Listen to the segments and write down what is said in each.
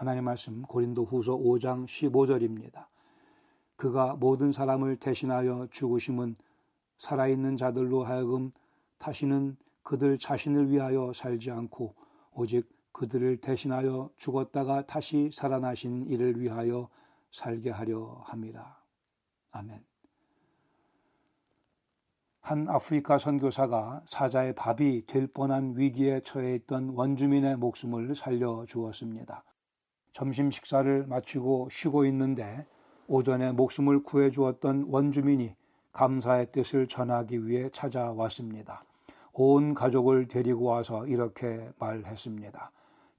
하나님 말씀 고린도 후서 5장 15절입니다. 그가 모든 사람을 대신하여 죽으심은 살아있는 자들로 하여금 다시는 그들 자신을 위하여 살지 않고 오직 그들을 대신하여 죽었다가 다시 살아나신 이를 위하여 살게 하려 함이라. 아멘. 한 아프리카 선교사가 사자의 밥이 될 뻔한 위기에 처해 있던 원주민의 목숨을 살려 주었습니다. 점심 식사를 마치고 쉬고 있는데 오전에 목숨을 구해 주었던 원주민이 감사의 뜻을 전하기 위해 찾아왔습니다. 온 가족을 데리고 와서 이렇게 말했습니다.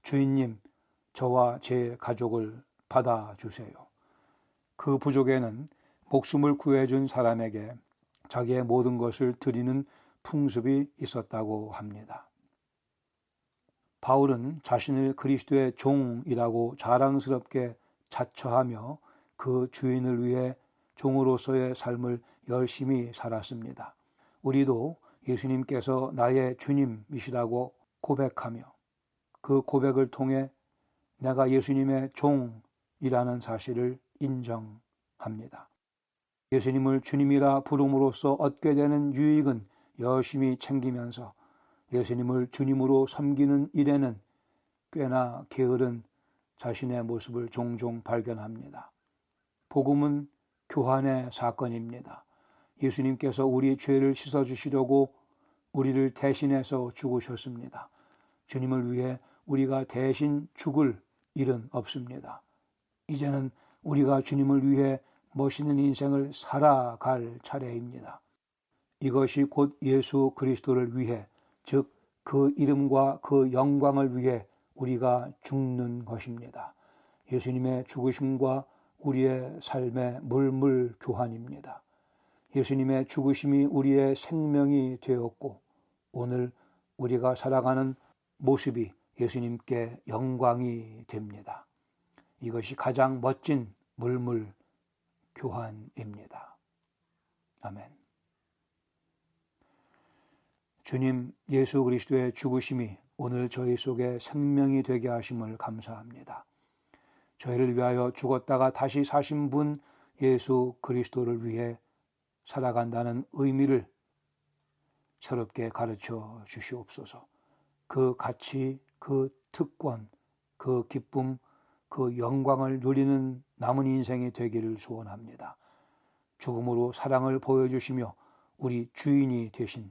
주인님, 저와 제 가족을 받아주세요. 그 부족에는 목숨을 구해준 사람에게 자기의 모든 것을 드리는 풍습이 있었다고 합니다. 바울은 자신을 그리스도의 종이라고 자랑스럽게 자처하며 그 주인을 위해 종으로서의 삶을 열심히 살았습니다. 우리도 예수님께서 나의 주님이시라고 고백하며 그 고백을 통해 내가 예수님의 종이라는 사실을 인정합니다. 예수님을 주님이라 부름으로써 얻게 되는 유익은 열심히 챙기면서 예수님을 주님으로 섬기는 일에는 꽤나 게으른 자신의 모습을 종종 발견합니다. 복음은 교환의 사건입니다. 예수님께서 우리 죄를 씻어주시려고 우리를 대신해서 죽으셨습니다. 주님을 위해 우리가 대신 죽을 일은 없습니다. 이제는 우리가 주님을 위해 멋있는 인생을 살아갈 차례입니다. 이것이 곧 예수 그리스도를 위해, 즉, 그 이름과 그 영광을 위해 우리가 죽는 것입니다. 예수님의 죽으심과 우리의 삶의 물물 교환입니다. 예수님의 죽으심이 우리의 생명이 되었고, 오늘 우리가 살아가는 모습이 예수님께 영광이 됩니다. 이것이 가장 멋진 물물 교환입니다. 아멘. 주님 예수 그리스도의 죽으심이 오늘 저희 속에 생명이 되게 하심을 감사합니다. 저희를 위하여 죽었다가 다시 사신 분 예수 그리스도를 위해 살아간다는 의미를 새롭게 가르쳐 주시옵소서. 그 가치, 그 특권, 그 기쁨, 그 영광을 누리는 남은 인생이 되기를 소원합니다. 죽음으로 사랑을 보여주시며 우리 주인이 되신